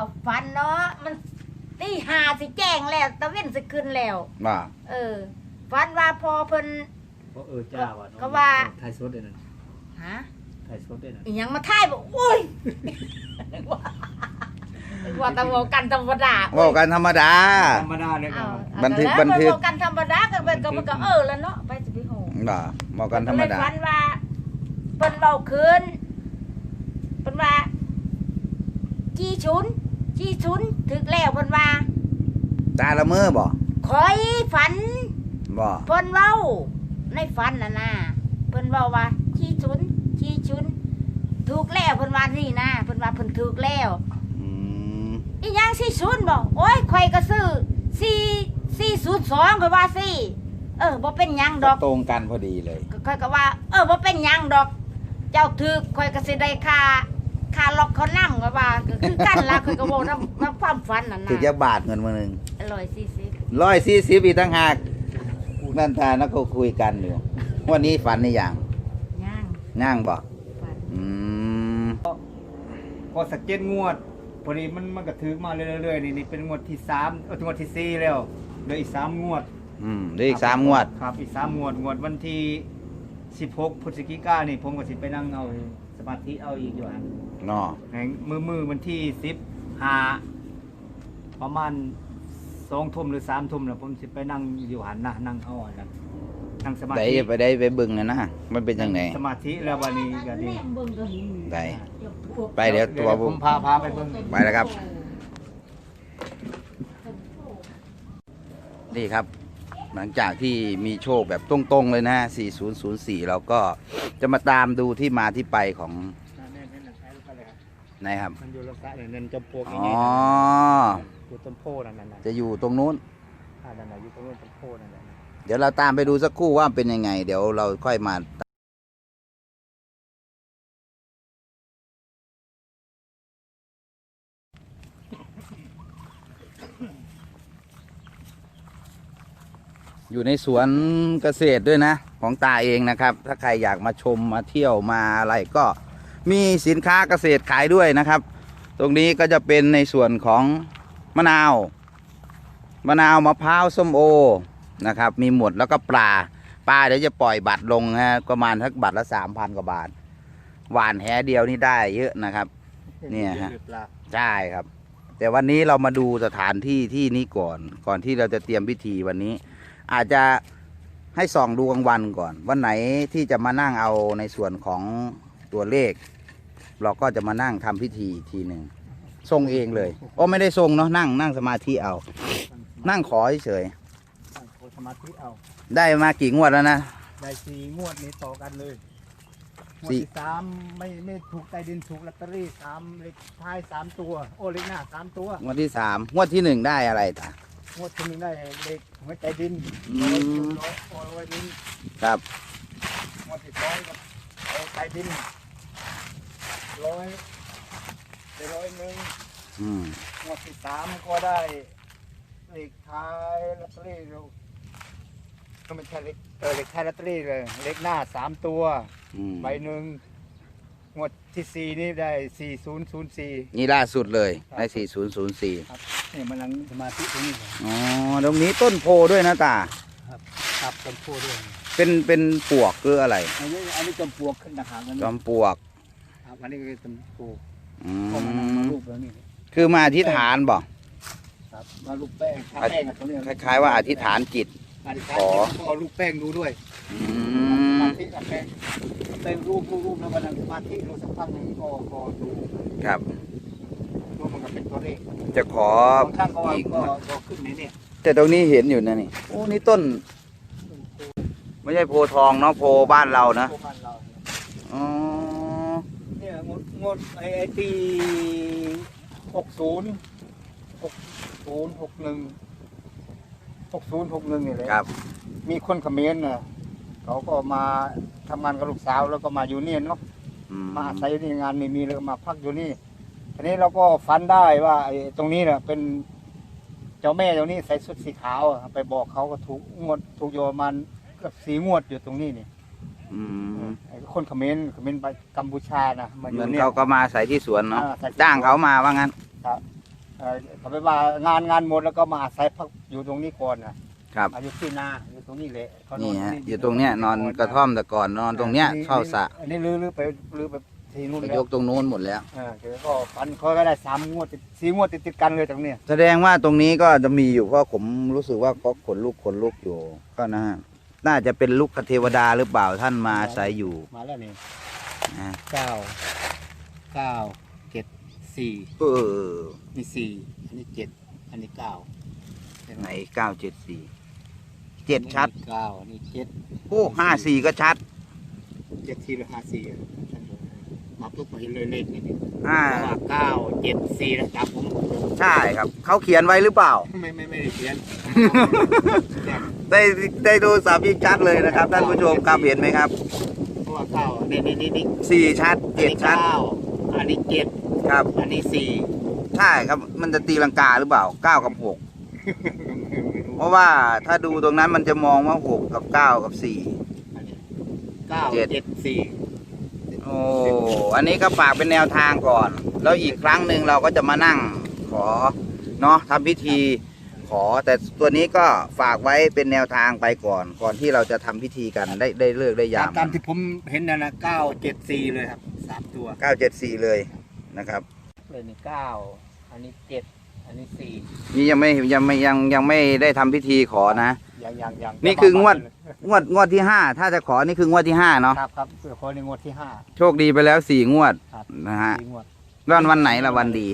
กับฟันเนาะมันตีหาสิแจ้งแล้วตะเว้นสิขึ้นแล้ว ว่าเออฟันว่าพอเพิ่น เพราะเออจ้าว่ะก็ว่าไทยสดได้นั่นฮะไทยสดได้นั่นอีหยังมาท่ายบอกอุ้ยนึกว่านึกว่าแตะโวากันธรรมดาเว่ากันธรรมดา ธรรมดาเลยคเอารับเอาบันทึกแล้วบันทึก เว้ากันธรรมดาก็เป็นก็มันก็เออแล้วเนาะไปสิพี่โหบ่เว่ากันธรรมดาก็เลยฝันว่าเพิ่นเบาคืนเพิ่นว่าจีชุน จีชุนถึกแล้วเพิ่นว่า ตาละเมอบ่คอยฝันบ่เพิ่นเว้า ในฝันน่ะนะเพิ่นเว้าว่าจีชุนจีชุนถูกแล้วเพิ่นว่านี่นะเพิ่นว่าเพิ่นถูกแล้วอืมอีหยังสี่ศูนย์บ่โอ้ยข่อยก็ซื้อสี่สี่ศูนย์สองข่อยว่าสี่เออบ่เป็นหยังดอก ตรงกันพอดีเลย ข่อยก็ว่า เออบ่เป็นหยังดอก เจ้าถือข่อยก็สิได้ค่า ค่าล็อกเขานำข่อยว่าก็คือกันล่ะข่อยก็เว้านำนำความฝันนั่นถึน่ะงจะบาทเงินมาหนึ่งร้อยสี่สิบร้อยสี่สิบอีกตั้งหากนั่นทานักก็คุยกันอยู่วันนี้ฝันในอย่างย่างย่างบ่ฝันอืมพอสักเจ็ดงวดพอดีมันมันก็ถือมาเรื่อยๆนี่นี่เป็นงวดที่สามเอองวดที่สี่แล้วเหลืออีกสามงวด อืมเหลืออีกสามงวด ครับอีกสามงวดงวดวันที่สิบหกพฤศจิกายนนี่ผมก็สิไปนั่งเอา สมาธิเอาอีกอยู่อันเนาะแห่งมือมือวันที่สิบห้าประมาณสองทุ่มหรือสามทุ่มแล้วผมสิไปนั่งอยู่หันนะนั่งเอาอันนั้นนั่งสมาได้ธิไปได้ไปเบึงนะนะมันเป็นยังไงสมาธิแล้ววันนี้ก็ดีแม่งเบิ่งก็เห็นได้ ไปเดี๋ยวตัวผมพาพาไปเบิ่ง ไปแล้วครับ นี่ครับ หลังจากที่มีโชคแบบตรงๆเลยนะ4004 เราก็จะมาตามดูที่มาที่ไปของนะครับ มันอยู่ลักษณะเนี่ยเนินจำพวกอ๋นี่ออยู่ต้นโพนั่นนั่นน่ะจะอยู่ตรงนู้น อ่านั่นน่ะอยู่ตรงนู้นต้นโพนั่นแหละเดี๋ยวเราตามไปดูสักครู่ว่าเป็นยังไง เดี๋ยวเราค่อยมา อยู่ในสวนเกษตรด้วยนะ ของตาเองนะครับ ถ้าใครอยากมาชมมาเที่ยวมาอะไรก็มีสินค้าเกษตรขายด้วยนะครับ ตรงนี้ก็จะเป็นในส่วนของมะนาว มะนาวมะพร้าวส้มโอนะครับ มีหมดแล้วก็ปลาปลาเดี๋ยวจะปล่อยบัตรลงฮะประมาณทักบัตรละสามพันกว่าบาทหวานแหเดียวนี่ได้เยอะนะครับ เนี่ยฮะใช่ครับ แต่วันนี้เรามาดูสถานที่ที่นี้ก่อน ก่อนที่เราจะเตรียมพิธีวันนี้ อาจจะให้ส่องดูกลางวันก่อน วันไหนที่จะมานั่งเอาในส่วนของตัวเลข เราก็จะมานั่งทำพิธีอีกทีหนึ่งทรงเองเลยโอ้ไม่ได้ทรงเนาะนั่งนั่งสมาธิเอา นั่งขอเฉยตั้งโพสมาธิเอาๆได้มากี่งวดแล้วนะได้สี่งวดนี้ต่อกันเลยงวดสี่ที่สามไม่ไม่ถูกใต้ดินถูกลอตเตอรี่สามเลขท้ายสามตัว โอ้เลขหน้าสามตัวงวดที่สามงวดที่หนึ่งได้อะไรตา งวดที่หนึ่งได้เลขหัวใจดินอืร้อยมร้อยร้อยร้อยดินครับ งวดที่สองก็เอาใต้ดินร้อยไปร้อยหนึ่งอืม งวดที่สามก็ได้เลขท้ายลอตเตอรี่เราก็ไม่ใช่เลขเออเลขท้ายลอตเตอรี่เลยเลขหน้าสามตัว อืมใบหนึ่งงวดที่สี่นี่ได้สี่ศูนย์ศูนย์สี่ นี่ล่าสุดเลย ได้สี่ศูนย์ศูนย์สี่ครับ นี่มันนั่งสมาธิตรงนี้อ๋อตรงนี้ต้นโพด้วยนะตา ครับจำพวกด้วยเป็นเป็นปวกหรืออะไร อันนี้อันนี้จำพวกขึ้นนะครับอันจนี้อมปลวกครับอันนี้ก็จำพวกอืก็มานั่งมามรูปแล้วนี่คือมาอธิษฐานบอกครับมารูปแป้งทาแป้งกับตรงนี้คล้าย ๆ ว่าอธิษฐานจิต อธิษฐานขอขอรูปแป้งดูด้วยอืสมมาธิกับแป้งแป้งรูปรูปรูปแล้ววันนั้นสมาธิรูปสักพักหนึ่งก็ก็ดู ครับรูปมันก็ เป็นตัวเลขจะขอ บางครั้งก็ว่าอีกก็ก็ขึ้นในเนี่ยแต่ตรงนี้เห็นอยู่นะนี่โอ้นี่ต้น ไม่ใช่โพธิ์ทองเนาะโพบ้านเรานะพวกบ้านเราอ๋อเนี่ยงดงดไอ้ไอ้ปีหกศูนย์หกศูนย์หกหนึ่งหกศูนย์หกหนึ่งนี่แหละ ครับมีคนเขมรน่ะเขาก็มาทำงานกับลูกสาวแล้วก็มาอยู่นี่เนาะอืมมาอาศัยอยู่นี่งานไม่มีแล้วก็มาพักอยู่นี่ ทีนี้เราก็ฝันได้ว่าไอ้ตรงนี้น่ะเป็นเจ้าแม่เจ้านี้ใส่ชุดสีขาวอะไปบอกเขาก็ถูกงวดถูกโยประมันเกือบสีงวดอยู่ตรงนี้นี่อืมไอ้คนเขมรเขมรไปกัมพูชานะมาอเหมืยู่อนเนี่ย เขาก็มาใส่ที่สวนเนาะอ่าใส่ที่สวน จ้างเขามาว่างั้นครับเอ่อเขาไปว่างานงานหมดแล้วก็มาอาศัยพักอยู่ตรงนี้ก่อนนะครับ อายุที่นาอยู่ตรงนี้แหละเขานี่ฮะที่อยู่ตรงเนี้ยนอนกระท่อมแต่ก่อนนอนตรงเนี้ยเข้าสระอันนี้ลื้อลื้อไปลื้อไป ทีนู่นไปแล้ยวกตรงนู้นหมดแล้ว เออเดี๋ยวก็ฟันเขาก็ได้สามงวดติดสี่งวดติดติดกันเลยตรงเนี้ยแสดงว่าตรงนี้ก็จะมีอยู่เพราะผมรู้สึกว่าก็ขนลุกขนลุกอยู่ ก็นะฮะน่าจะเป็นลูกเทวดาหรือเปล่าท่านมาอาศัยอยู่มาแล้วนี่นะเก้าเก้าเจ็ดสี่เออนี่สี่อันนี้เจ็ดอันนี้เก้าเห็นไหไหนมเก้าเจ็ดสี่เจ็ดชัดเก้าอันนี้เจ็ด โอ้ห้าสี่ก็ชัด เจ็ดสี่หรือห้าสี่อะ มาปุ๊บมาเห็นเลยเลขนี่นี่ห้าเพราะว่าเก้าเจ็ดสี่นะครับผมใช่ครับ เขาเขียนไว้หรือเปล่า ไม่ไม่ไม่ได้เขียน ได้ได้ดูสามยิ่งชัดเลยนะครับท่านผู้ชมครับเห็นไหมครับเพราะว่าเก้านี่นี่นี่นี่สี่ชัดเจ็ดชัดเก้าอันนี้เจ็ดครับ อันนี้สี่ใช่ครับมันจะตีลังกาหรือเปล่าเก้ากับหกเพราะว่าถ้าดูตรงนั้นมันจะมองว่าหกกับเก้ากับสี่ อันนี้เก้าเจ็ด เจ็ดสี่ โอ้อันนี้ก็ฝากเป็นแนวทางก่อน แล้วอีกครั้งหนึ่งเราก็จะมานั่งขอเนาะทำพิธีขอ แต่ตัวนี้ก็ฝากไว้เป็นแนวทางไปก่อน ก่อนที่เราจะทำพิธีกันได้ได้เลิกได้ยามตามที่ผมเห็นนะนะเก้าเจ็ดสี่เลยครับสามตัวเก้าเจ็ดสี่เลยนะครับ เลยนี่เก้าอันนี้เจ็ดอันนี้สี่นี่ยังไม่ยังไม่ยังยังไม่ได้ทำพิธีขอนะ ยังยังยังนี่คืองวด งวดงวดที่ห้าถ้าจะขอนี่คืองวดที่ห้าเนาะครับครับเสือคนในงวดที่ห้าโชคดีไปแล้วสี่งวดครับนะฮะสี่งวดวันวันไหนละวันดี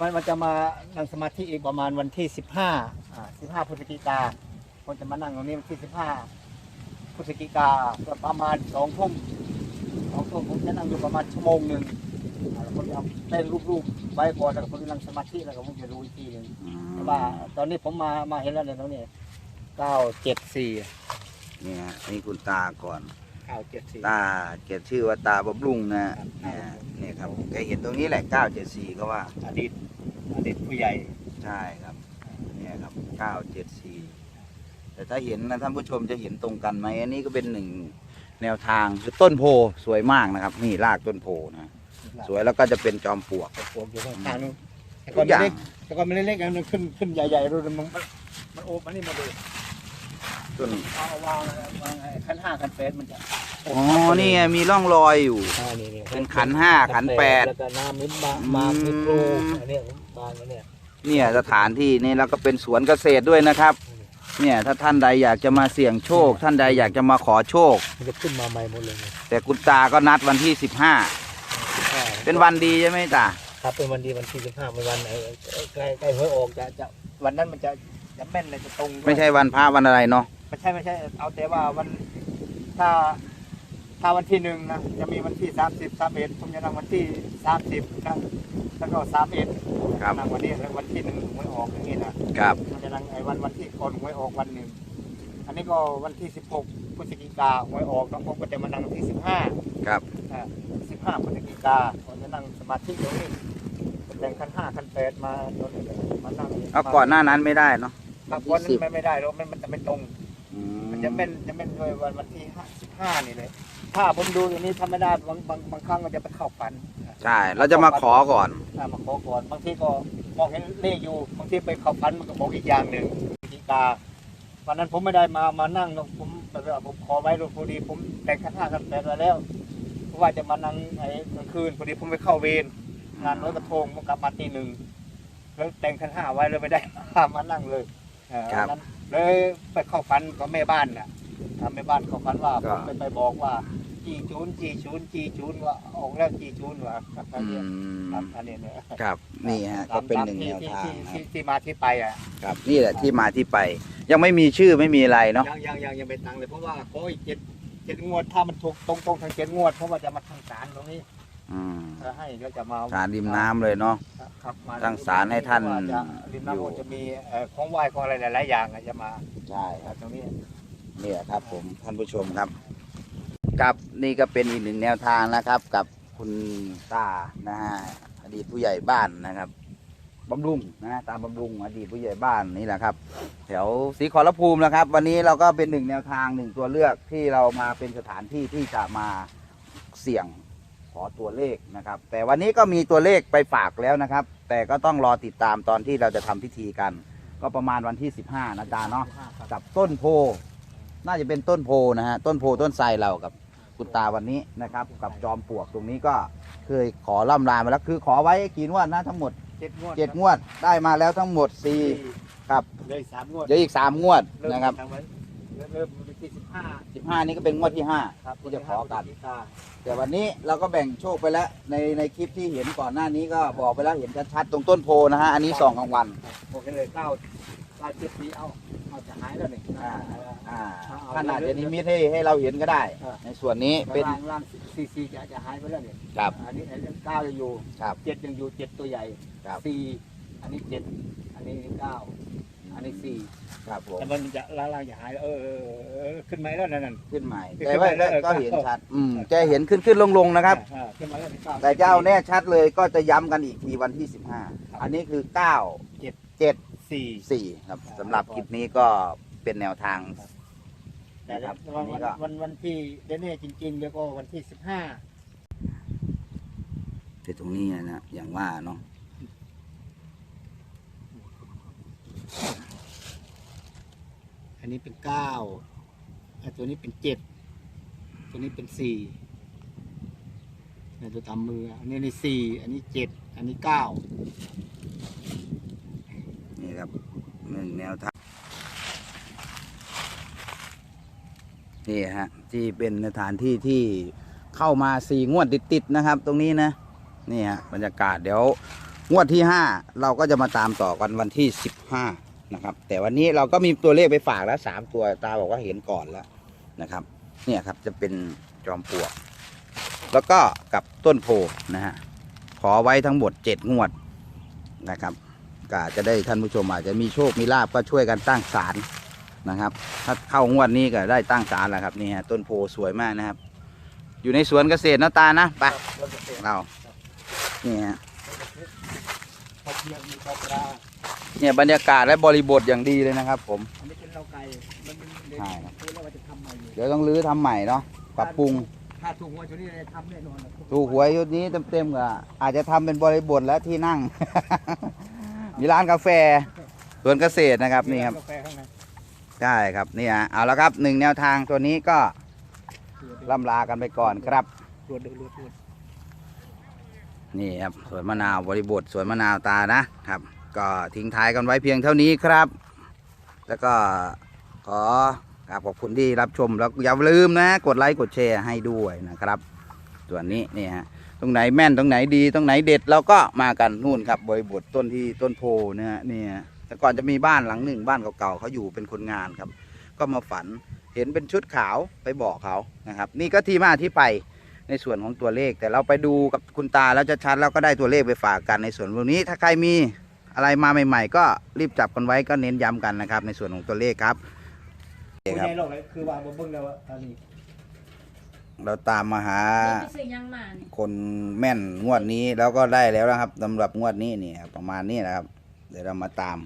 มันมันจะมานั่งสมาธิอีกประมาณวันที่สิบห้าอ่าสิบห้าพฤศจิกาคนจะมานั่งตรงนี้วันที่สิบห้าพฤศจิกาก็ประมาณสองทุ่มสองทุ่มผมจะนั่งอยู่ประมาณชั่วโมงหนึ่งอ่าแล้วผมจะเอาเต้นรูปๆไว้ก่อนแล้วก็ผมจะนั่งสมาธิแล้วก็ผมจะรู้อีกทีหนึ่งแต่ว่าตอนนี้ผมมามาเห็นแล้วเนี่ยตรงนี้ เก้าเจ็ดสี่นี่ฮะนี่คุณตาก่อน เก้าเจ็ดสี่ ตาเกียรติชื่อว่าตาบำรุงนะเนี่ยเนี่ยครับแกเห็นตรงนี้แหละ 974ก็ว่า อดีตอดีตผู้ใหญ่ใช่ครับ เนี่ยครับ 974 แต่ถ้าเห็นนะท่านผู้ชมจะเห็นตรงกันไหมอันนี้ก็เป็นหนึ่งแนวทางคือต้นโพสวยมากนะครับ นี่รากต้นโพนะสวยแล้วก็จะเป็นจอมปลวกปวกอยู่ข้างทางนู้นแต่ทุก่อนกอย่าง เล็กแต่ก่อนไม่เล็กๆอันนั้นขึ้นขึ้นใหญ่ๆดูดิมันมันมันโอบมันนี่มาดู ต้นเอาวางวางไอ้ขันห้าขันแปดมันจะโบอ๋อนี่ไงมีร่องรอยอยู่ อ่านี่นี่เป็นขันห้าขันแปด แล้วก็น้ำมิ้นบางบางมิ้นโปรอันเนี้ยบางอันเนี้ยเนี่ยสถานที่นี่แล้วก็เป็นสวนเกษตรด้วยนะครับ เนี่ยถ้าท่านใดอยากจะมาเสี่ยงโชค ท่านใดอยากจะมาขอโชค มันจะขึ้นมาใหม่หมดเลยเนี่ยแต่คุณตาก็นัดวันที่ 15ใช่เป็นวันดีใช่ไหมตา ครับเป็นวันดีวันที่สิบห้าเป็นวันไหนใกล้ใกล้หวยออกจะจะวันนั้นมันจะจะแม่นเลยจะตรงด้วยไม่ใช่วันพระวันอะไรเนาะ ไม่ใช่ไม่ใช่ เอาแต่ว่าวันถ้าถ้าวันที่หนึ่งนะจะมีวันที่สามสิบสามเอ็ดผมจะนั่งวันที่สามสิบนะแล้วก็สามเอ็ดครับ นั่งวันนี้แล้ววันที่หนึ่งหวยออกอย่างนี้นะครับมันจะนั่งไอ้วันวันที่ก่อนหวยออกวันหนึ่งอันนี้ก็วันที่สิบหกพฤศจิกาหวยออกแล้วผมก็จะมานั่งวันที่สิบห้า ครับสิบห้าพฤศจิกาผมจะนั่งสมาธิตรงนี้แต่งขั้นห้าขั้นแปดมาตรงนี้เลยมานั่งเอาก่อนหน้านั้นไม่ได้เนาะครับวันนั้นไม่ไม่ได้หรอกมันมันจะไม่ตรงอื มันจะเป็นจะเป็นด้วยวันวันที่ห้าสิบห้านี่เลย ถ้าผมดูอย่างนี้ทำไม่ได้บางบางบางครั้งก็จะไปเข้าฝันใช่ เราจะมาขอก่อน ถ้ามาขอก่อนบางทีก็มองเห็นเลขอยู่บางทีไปเข้าฝันมันก็บอกอีกอย่างหนึ่งพิจิกาวันนั้นผมไม่ได้มามานั่งหรอกผมแบบว่าผมขอไว้พอดี ผมแต่งขั้นห้าขั้นแปดไว้แล้ว เพราะว่าจะมานั่งไอ้กลางคืนพอดีผมไปเข้าเวรงานร้อยกระทงผมกลับมาตีหนึ่งแล้วแต่งขั้นห้าไว้เลยไม่ได้มานั่งเลยเออครับ วันนั้น เลยไปเข้าฝันกับแม่บ้านน่ะทำแม่บ้านเขาฝันว่าก็ผมไปไปบอกว่าจีจูนจีจูนจีจูนว่าออกแล้วจีจูนว่าครับอือันนี้มครับอันนี้เนี่ยครับนี่ฮะก็เป็นหนึ่งแนวที่ทางที่นะที่ที่มาที่ไปอะ ครับ นี่แหละที่มาที่ไป ยังไม่มีชื่อไม่มีอะไรเนาะยังยังยังยังไม่ตังเลยเพราะว่าขออีกเจ็ดเจ็ดงวดถ้ามันถูกตรงตรงๆทางเจ็ดงวดเพราะว่าจะมาทางศาลตรงนี้ อืมจะให้ก็จะมาสารริมน้ำเลยเนาะ ครับมาตั้งศาลให้ท่านว่าจะริมน้ำอยู่ก็จะมีเอ่อของไหว้ของอะไรหลายๆอย่างอะจะมาใช่ครับตรงนี้เนี่ยครับผมท่านผู้ชมครับครับนี่ก็เป็นอีกหนึ่งแนวทางนะครับ กับคุณตานะฮะอดีตผู้ใหญ่บ้านนะครับบำรุงนะฮะตาบำรุงอดีตผู้ใหญ่บ้านนี่แหละครับ แถวศรีขอรภูมินะครับ วันนี้เราก็เป็นหนึ่งแนวทางหนึ่งตัวเลือกที่เรามาเป็นสถานที่ที่จะมาเสี่ยงข อตัวเลขนะครับ แต่วันนี้ก็มีตัวเลขไปฝากแล้วนะครับ แต่ก็ต้องรอติดตามตอนที่เราจะทำพิธีกัน ก็ประมาณวันที่ 15นะจาเนาะกับต้นโพ น่าจะเป็นต้นโพนะฮะต้นโพต้นไทรเรากับคุณตาวันนี้นะครับ กับจอมปลวกตรงนี้ก็เคยขอล่ำลามาแล้วคือขอไว้กี่งวดนะทั้งหมดเจ็ดงวดเจ็ดงวดได้มาแล้วทั้งหมดสี่ครับเลยสามงวดเดี๋ยวอีกสามงวดเริ่มนะครับทำไว้เริ่มวัน ที่สิบห้าสิบห้านี้ก็เป็นงวดที่ห้าครับที่จะขอกันพฤศจิกาแต่วันนี้เราก็แบ่งโชคไปแล้วในในคลิปที่เห็นก่อนหน้านี้ก็บอกไปแล้วเห็นชัดๆตรงต้นโพนะฮะอันนี้สองกลางวันโอเคเลยเก้าเก้าเจ็ดสีเอาเอาจะหายแล้วนี่อ่าอ่าเอาเอาขนาดจะนิมิตให้ให้เราเห็นก็ได้เออในส่วนนี้เป็เป็นนล่างล่างซีซีจะจะหายไปแล้วเนี่ยครับอันนี้อันนี้เก้ายังอยู่ครับเจ็ดยังอยู่เจ็ดตัวใหญ่ครับสี่อันนี้เจ็ดอันนี้เก้า อันนี้สี่ครับผมแต่มันจะล่างล่างจะหายแล้วเออเออเออขึ้นมาแล้วนั่นนั่น ขึ้นใหม่ขึ้นแต่ว่าไปแล้วก็เห็นชัด อืมจะเห็นขึ้นขึ้นลงลงๆนะครับ อ่าขึ้นมาแล้วก้ แต่เจ้าแน่ชัดเลยก็จะย้ำกันอีกทีวันที่ 15 อันนี้คือ 9 เจ็ด 7 สี่4ครับสำหรับคลิปนี้ก็เป็นแนวทาง แต่นะครับวันอันนี้วันก็ วันวันที่เดนเน่จริงๆแล้วก็วันที่สิบห้าที่ตรงนี้นะอย่างว่าเนาะอั นนี้เป็นเก้าอันตัวนี้เป็นเจ็ดตัวนี้เป็นสี่เนี่ยตัวทำมือ อันนี้ในสี่อันนี้เจ็ดอันนี้เก้านี่ครับหนึ่งแนวทางนี่ฮะที่เป็นสถานที่ที่เข้ามาสี่งวดติดๆนะครับ ตรงนี้นะนี่ฮะบรรยากาศเดี๋ยวงวดที่ห้าเราก็จะมาตามต่อกันวันที่สิบห้า นะครับ แต่วันนี้เราก็มีตัวเลขไปฝากแล้วสามตัวตาบอกว่าเห็นก่อนแล้วนะครับ เนี่ยครับจะเป็นจอมปลวก แล้วก็กับต้นโพนะฮะขอไว้ทั้งหมดเจ็ดงวดนะครับก็จะได้ท่านผู้ชมอาจจะมีโชคมีลาบก็ช่วยกันตั้งศาลนะครับ ถ้าเข้างวดนี้ก็ได้ตั้งศาลแล้วครับนี่ฮะต้นโพสวยมากนะครับ อยู่ในสวนเกษตรนะตานะไปเสร็จเรานี่ฮะ พอเพียงมีปลาปลา เนี่ยบรรยากาศและบริบทอย่างดีเลยนะครับ ผมอันนี้เป็นเราไก่มันเป็นเด็กใช่ครับพูดแล้วว่าจะทำใหม่อยู่เดี๋ยวต้องรื้อทำใหม่เนาะปรับปรุงถ้าถูกหัวชุดนี้จะทำแน่นอนนะถูกหวยยุดนี้เต็มๆก็อาจจะทำเป็นบริบทและที่นั่ง มีร้านกาแฟสวนเกษตรนะครับนี่ครับ กาแฟข้างในใช่ครับนี่ฮะเอาละครับหนึ่งแนวทางตัวนี้ก็ล่ำลากันไปก่อนครับ รวดเดือดรวดรวด นี่ครับสวนมะนาวบริบทสวนมะนาวตานะครับ ก็ทิ้งท้ายกันไว้เพียงเท่านี้ครับ แล้วก็ขอกราบขอบคุณที่รับชมแล้วอย่าลืมนะ กดไลค์กดแชร์ให้ด้วยนะครับ ส่วนนี้นี่ฮะตรงไหนแม่นตรงไหนดีตรงไหนเด็ดเราก็มากันนู่นครับบริบทต้นที่ต้นโพนะฮะนี่ฮะแต่ก่อนจะมีบ้านหลังหนึ่งบ้านเก่าๆเขาอยู่เป็นคนงานครับ ก็มาฝันเห็นเป็นชุดขาวไปบอกเขานะครับ นี่ก็ที่มาที่ไปในส่วนของตัวเลข แต่เราไปดูกับคุณตาแล้วจะชัดแล้วก็ได้ตัวเลขไปฝากกันในส่วนตรงนี้ถ้าใครมี อะไรมาใหม่ ๆ ก็รีบจับกันไว้ก็เน้นย้ำกันนะครับ ในส่วนของตัวเลขครับโอเคผู้ครัใหบญ่โลกเลยคือว่าบ่เบิ่งแล้วว่าอันนี้เราตามมาหาไปซื้อยังมานี่คนแม่นงวดนี้แล้วก็ได้แล้วนะครับสำหรับงวดนี้นี่ครับประมาณนี้นะครับ เดี๋ยวเรามาตาม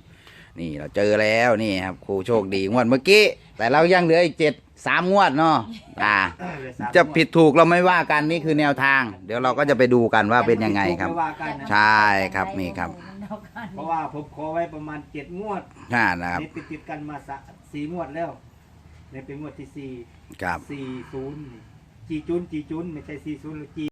นี่เราเจอแล้วนี่ครับครูโชคดีงวดเมื่อกี้ แต่เรายังเหลืออีกเจ็ดสามงวดเนาะอ่าจะผิดถูกเราไม่ว่ากันนี่คือแนวทาง เดี๋ยวเราก็จะไปดูกันว่าเป็นยังไงครับม่ว่ากันนะ ใช่ครับนี่ครับ เพราะว่าผมขอไว้ประมาณเจ็ดงวดน่านะครับ นี่ติดติดๆกันมาสะสี่งวดแล้วนี่เป็นงวดที่สี่ครับ สี่ศูนย์จีจุนจีจุนไม่ใช่สี่ศูนย์หรือจี